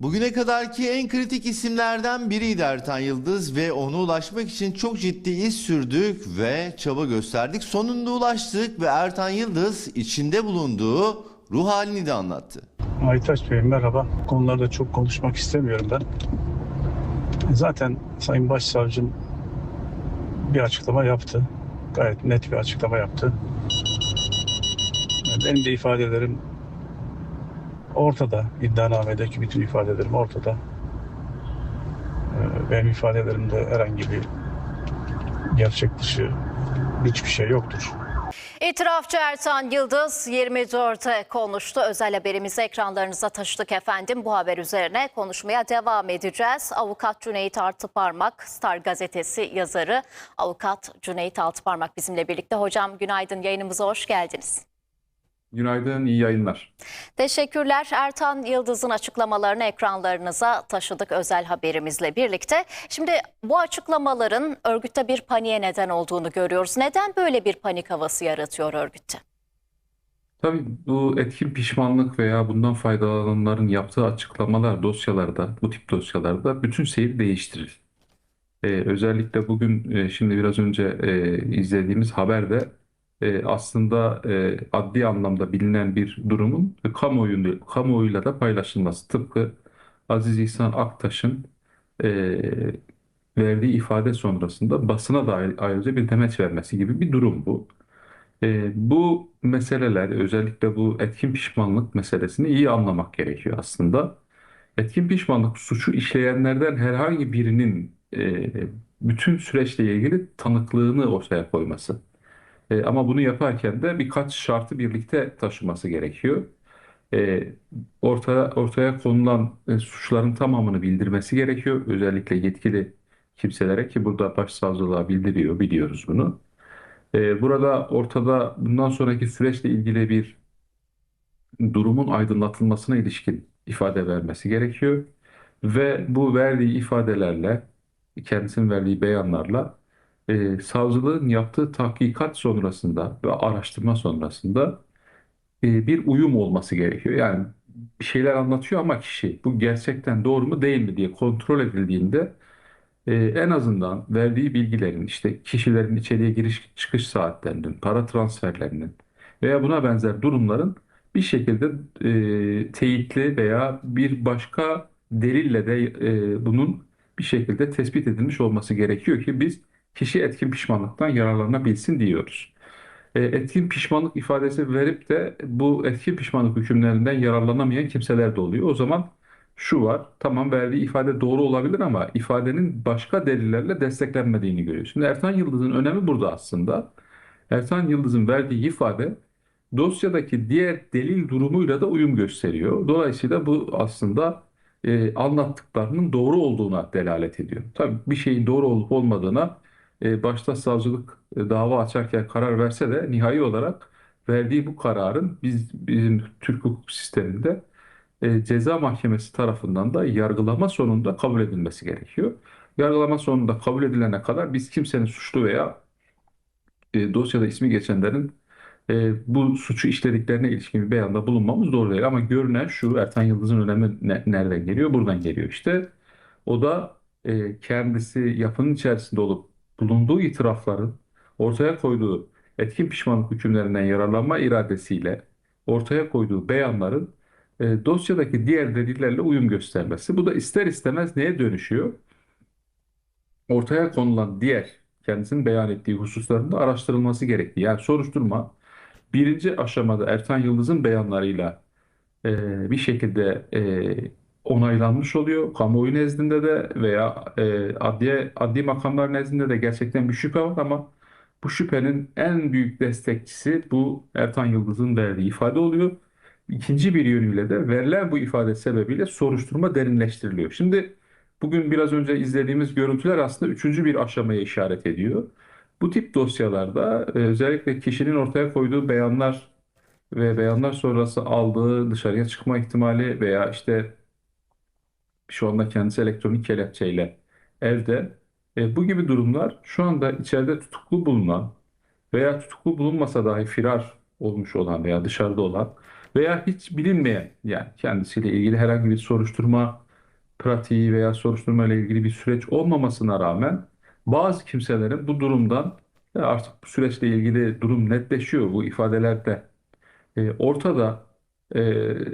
Bugüne kadarki en kritik isimlerden biriydi Ertan Yıldız ve ona ulaşmak için çok ciddi iz sürdük ve çaba gösterdik. Sonunda ulaştık ve Ertan Yıldız içinde bulunduğu ruh halini de anlattı. Aytaç Bey merhaba. Konularda çok konuşmak istemiyorum ben. Zaten Sayın Başsavcım bir açıklama yaptı. Gayet net bir açıklama yaptı. Benim de ifadelerim ortada. İddianamedeki bütün ifadelerim ortada. Ee, Benim ifadelerimde herhangi bir gerçek dışı hiçbir şey yoktur. İtirafçı Ertan Yıldız 24'te konuştu. Özel haberimizi ekranlarınıza taşıdık efendim. Bu haber üzerine konuşmaya devam edeceğiz. Avukat Cüneyt Altıparmak, Star gazetesi yazarı Avukat Cüneyt Altıparmak bizimle birlikte. Hocam günaydın yayınımıza hoş geldiniz. Günaydın, iyi yayınlar. Teşekkürler. Ertan Yıldız'ın açıklamalarını ekranlarınıza taşıdık özel haberimizle birlikte. Şimdi bu açıklamaların örgütte bir paniğe neden olduğunu görüyoruz. Neden böyle bir panik havası yaratıyor örgütte? Tabii bu etkin pişmanlık veya bundan faydalananların yaptığı açıklamalar dosyalarda, bu tip dosyalarda bütün seyir değiştirir. Ee, özellikle bugün e, şimdi biraz önce e, izlediğimiz haberde e, aslında e, adli anlamda bilinen bir durumun kamuoyunu, kamuoyuyla da paylaşılması. Tıpkı Aziz İhsan Aktaş'ın e, verdiği ifade sonrasında basına da ayrıca bir demeç vermesi gibi bir durum bu. E, bu meseleler özellikle bu etkin pişmanlık meselesini iyi anlamak gerekiyor aslında. Etkin pişmanlık suçu işleyenlerden herhangi birinin e, bütün süreçle ilgili tanıklığını ortaya koyması. E, ama bunu yaparken de birkaç şartı birlikte taşıması gerekiyor. E, ortaya ortaya konulan e, suçların tamamını bildirmesi gerekiyor. Özellikle yetkili kimselere ki burada başsavcılığa bildiriyor, biliyoruz bunu. Ee, Burada ortada bundan sonraki süreçle ilgili bir durumun aydınlatılmasına ilişkin ifade vermesi gerekiyor. Ve bu verdiği ifadelerle, kendisinin verdiği beyanlarla e, savcılığın yaptığı tahkikat sonrasında ve araştırma sonrasında e, bir uyum olması gerekiyor. Yani bir şeyler anlatıyor ama kişi bu gerçekten doğru mu değil mi diye kontrol edildiğinde ee, en azından verdiği bilgilerin işte kişilerin içeriye giriş çıkış saatlerinin, para transferlerinin veya buna benzer durumların bir şekilde e, teyitli veya bir başka delille de e, bunun bir şekilde tespit edilmiş olması gerekiyor ki biz kişi etkin pişmanlıktan yararlanabilsin diyoruz. E, etkin pişmanlık ifadesi verip de bu etkin pişmanlık hükümlerinden yararlanamayan kimseler de oluyor. O zaman şu var. Tamam verdiği ifade doğru olabilir ama ifadenin başka delillerle desteklenmediğini görüyor. Şimdi Ertan Yıldız'ın önemi burada aslında. Ertan Yıldız'ın verdiği ifade dosyadaki diğer delil durumuyla da uyum gösteriyor. Dolayısıyla bu aslında e, anlattıklarının doğru olduğuna delalet ediyor. Tabii bir şeyin doğru olup olmadığına e, başta savcılık e, dava açarken karar verse de nihai olarak verdiği bu kararın biz bizim Türk hukuk sisteminde e, ceza mahkemesi tarafından da yargılama sonunda kabul edilmesi gerekiyor. Yargılama sonunda kabul edilene kadar biz kimsenin suçlu veya e, dosyada ismi geçenlerin e, bu suçu işlediklerine ilişkin bir beyanda bulunmamız doğru değil. Ama görünen şu Ertan Yıldız'ın önemi ne- nereden geliyor? Buradan geliyor işte. O da e, kendisi yapının içerisinde olup bulunduğu itirafların ortaya koyduğu etkin pişmanlık hükümlerinden yararlanma iradesiyle ortaya koyduğu beyanların e, dosyadaki diğer delillerle uyum göstermesi. Bu da ister istemez neye dönüşüyor? Ortaya konulan diğer kendisinin beyan ettiği hususların da araştırılması gerektiği. Yani soruşturma birinci aşamada Ertan Yıldız'ın beyanlarıyla e, bir şekilde e, onaylanmış oluyor. Kamuoyu nezdinde de veya e, adliye, adli makamlar nezdinde de gerçekten bir şüphe var ama bu şüphenin en büyük destekçisi bu Ertan Yıldız'ın verdiği ifade oluyor. İkinci bir yönüyle de verilen bu ifade sebebiyle soruşturma derinleştiriliyor. Şimdi bugün biraz önce izlediğimiz görüntüler aslında üçüncü bir aşamaya işaret ediyor. Bu tip dosyalarda e, özellikle kişinin ortaya koyduğu beyanlar ve beyanlar sonrası aldığı dışarıya çıkma ihtimali veya işte şu anda kendisi elektronik kelepçeyle evde. E, bu gibi durumlar şu anda içeride tutuklu bulunan veya tutuklu bulunmasa dahi firar olmuş olan veya dışarıda olan veya hiç bilinmeyen yani kendisiyle ilgili herhangi bir soruşturma pratiği veya soruşturma ile ilgili bir süreç olmamasına rağmen bazı kimselerin bu durumdan "Ya artık bu süreçle ilgili durum netleşiyor. Bu ifadelerde e, ortada. E,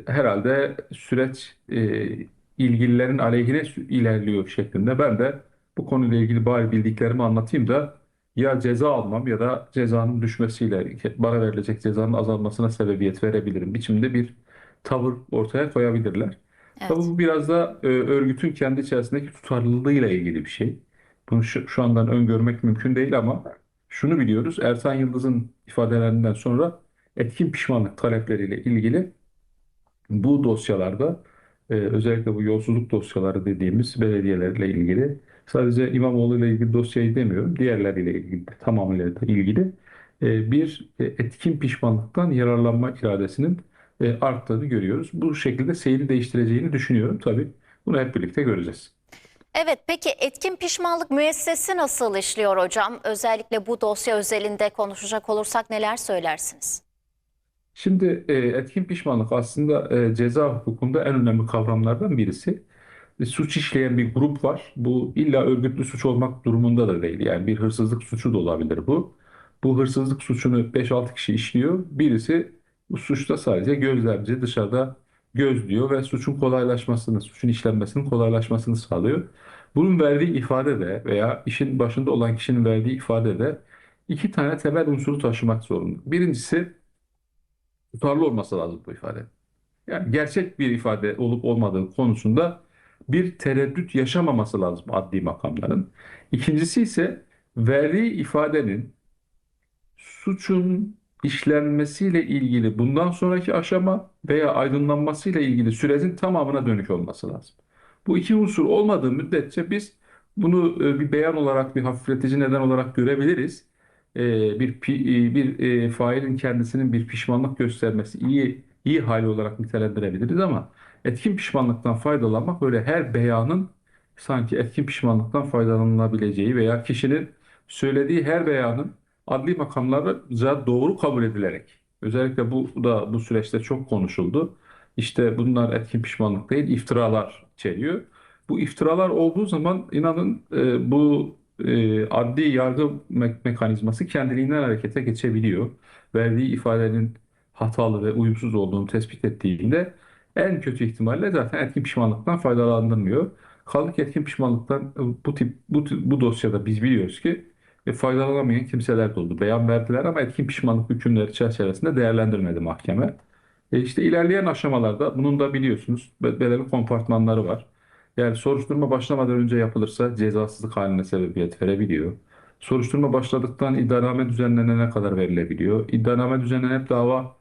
herhalde süreç e, ilgililerin aleyhine ilerliyor şeklinde. Ben de bu konuyla ilgili bari bildiklerimi anlatayım da ya ceza almam ya da cezanın düşmesiyle bana verilecek cezanın azalmasına sebebiyet verebilirim biçimde bir tavır ortaya koyabilirler. Evet. Tabii bu biraz da e, örgütün kendi içerisindeki tutarlılığıyla ilgili bir şey. Bunu şu, şu andan öngörmek mümkün değil ama şunu biliyoruz. Ertan Yıldız'ın ifadelerinden sonra etkin pişmanlık talepleriyle ilgili bu dosyalarda e, özellikle bu yolsuzluk dosyaları dediğimiz belediyelerle ilgili sadece İmamoğlu ile ilgili dosyayı demiyorum diğerleriyle ilgili tamamıyla ilgili e, bir e, etkin pişmanlıktan yararlanma iradesinin e, arttığını görüyoruz. Bu şekilde seyri değiştireceğini düşünüyorum tabii. Bunu hep birlikte göreceğiz. Evet, peki etkin pişmanlık müessesi nasıl işliyor hocam? Özellikle bu dosya özelinde konuşacak olursak neler söylersiniz? Şimdi e, etkin pişmanlık aslında e, ceza hukukunda en önemli kavramlardan birisi. Bir suç işleyen bir grup var. Bu illa örgütlü suç olmak durumunda da değil. Yani bir hırsızlık suçu da olabilir bu. Bu hırsızlık suçunu 5-6 kişi işliyor. Birisi bu suçta sadece gözlemci dışarıda gözlüyor ve suçun kolaylaşmasını, suçun işlenmesinin kolaylaşmasını sağlıyor. Bunun verdiği ifade de veya işin başında olan kişinin verdiği ifade de iki tane temel unsuru taşımak zorunda. Birincisi tutarlı olması lazım bu ifade. Yani gerçek bir ifade olup olmadığı konusunda bir tereddüt yaşamaması lazım adli makamların. İkincisi ise verdiği ifadenin suçun işlenmesiyle ilgili bundan sonraki aşama veya aydınlanmasıyla ilgili sürecin tamamına dönük olması lazım. Bu iki unsur olmadığı müddetçe biz bunu e, bir beyan olarak, bir hafifletici neden olarak görebiliriz. E, Bir e, bir e, failin kendisinin bir pişmanlık göstermesi iyi iyi hali olarak nitelendirebiliriz ama etkin pişmanlıktan faydalanmak böyle her beyanın sanki etkin pişmanlıktan faydalanılabileceği veya kişinin söylediği her beyanın adli makamlarca doğru kabul edilerek özellikle bu da bu süreçte çok konuşuldu. İşte bunlar etkin pişmanlık değil, iftiralar içeriyor. Bu iftiralar olduğu zaman inanın e, bu e, adli yargı me- mekanizması kendiliğinden harekete geçebiliyor. Verdiği ifadenin hatalı ve uyumsuz olduğunu tespit ettiğinde en kötü ihtimalle zaten etkin pişmanlıktan faydalandırmıyor. Kaldı ki etkin pişmanlıktan e, bu tip bu, bu dosyada biz biliyoruz ki e, faydalanamayan kimseler de oldu. Beyan verdiler ama etkin pişmanlık hükümleri çerçevesinde değerlendirmedi mahkeme. E işte ilerleyen aşamalarda bunun da biliyorsunuz be- belirli kompartmanları var. Yani soruşturma başlamadan önce yapılırsa cezasızlık haline sebebiyet verebiliyor. Soruşturma başladıktan iddianame düzenlenene kadar verilebiliyor. İddianame düzenlenip dava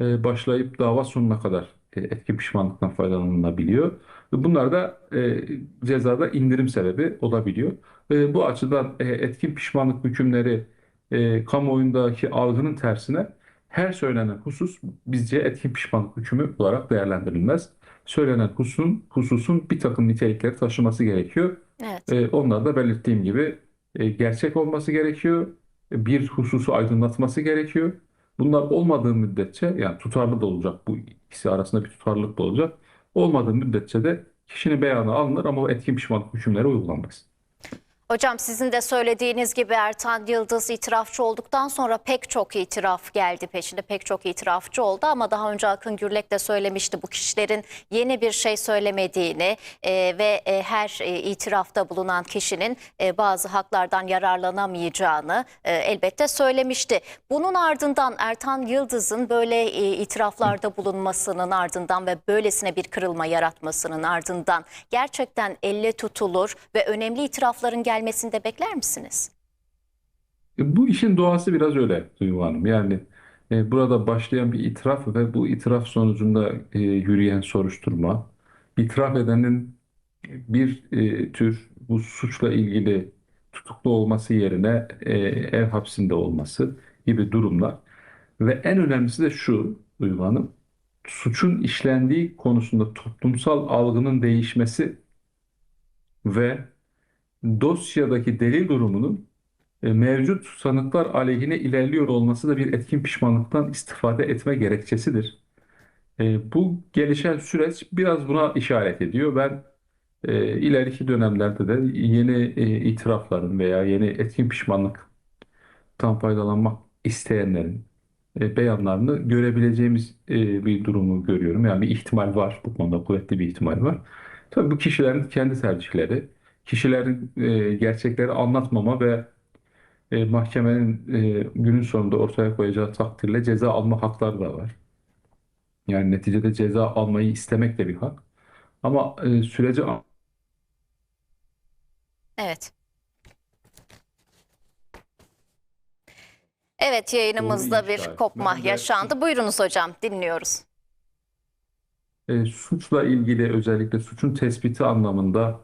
e, başlayıp dava sonuna kadar e, etkin pişmanlıktan faydalanılabiliyor. Bunlar da e, cezada indirim sebebi olabiliyor. E, bu açıdan e, etkin pişmanlık hükümleri e, kamuoyundaki algının tersine her söylenen husus bizce etkin pişmanlık hükmü olarak değerlendirilmez. Söylenen hususun, hususun bir takım nitelikleri taşıması gerekiyor. Evet. E, onlar da belirttiğim gibi e, gerçek olması gerekiyor. E, Bir hususu aydınlatması gerekiyor. Bunlar olmadığı müddetçe yani tutarlı da olacak bu ikisi arasında bir tutarlılık da olacak. Olmadığı müddetçe de kişinin beyanı alınır ama o etkin pişmanlık hükümleri uygulanmaz. Hocam sizin de söylediğiniz gibi Ertan Yıldız itirafçı olduktan sonra pek çok itiraf geldi peşinde pek çok itirafçı oldu ama daha önce Akın Gürlek de söylemişti bu kişilerin yeni bir şey söylemediğini e, ve e, her e, itirafta bulunan kişinin e, bazı haklardan yararlanamayacağını e, elbette söylemişti. Bunun ardından Ertan Yıldız'ın böyle e, itiraflarda bulunmasının ardından ve böylesine bir kırılma yaratmasının ardından gerçekten elle tutulur ve önemli itirafların gelmesini de bekler misiniz? E, Bu işin doğası biraz öyle Duygu Hanım. Yani e, burada başlayan bir itiraf ve bu itiraf sonucunda e, yürüyen soruşturma, itiraf edenin bir e, tür bu suçla ilgili tutuklu olması yerine e, ev hapsinde olması gibi durumlar. Ve en önemlisi de şu Duygu Hanım, suçun işlendiği konusunda toplumsal algının değişmesi ve dosyadaki delil durumunun e, mevcut sanıklar aleyhine ilerliyor olması da bir etkin pişmanlıktan istifade etme gerekçesidir. E, bu gelişen süreç biraz buna işaret ediyor. Ben e, ileriki dönemlerde de yeni itirafların veya yeni etkin pişmanlıktan faydalanmak isteyenlerin beyanlarını görebileceğimiz bir durumu görüyorum. Yani bir ihtimal var. Bu konuda kuvvetli bir ihtimal var. Tabii bu kişilerin kendi tercihleri, kişilerin e, gerçekleri anlatmama ve e, mahkemenin e, günün sonunda ortaya koyacağı takdirle ceza alma hakları da var. Yani neticede ceza almayı istemek de bir hak. Ama e, süreci Evet. Evet yayınımızda bir kopma Ben de- yaşandı. Buyurunuz hocam dinliyoruz. E, suçla ilgili özellikle suçun tespiti anlamında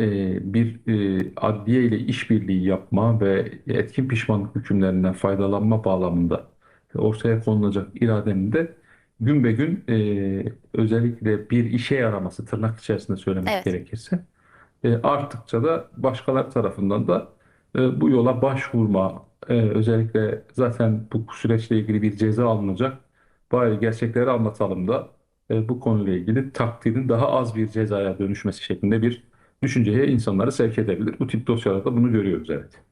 e, bir e, adliye ile işbirliği yapma ve etkin pişmanlık hükümlerinden faydalanma bağlamında ortaya konulacak iradenin de gün be gün e, özellikle bir işe yaraması tırnak içerisinde söylemek Evet. gerekirse e, arttıkça da başkaları tarafından da e, bu yola başvurma e, özellikle zaten bu süreçle ilgili bir ceza alınacak bari gerçekleri anlatalım da e, bu konuyla ilgili takdirin daha az bir cezaya dönüşmesi şeklinde bir düşünceye insanları sevk edebilir. Bu tip dosyalarda bunu görüyoruz evet.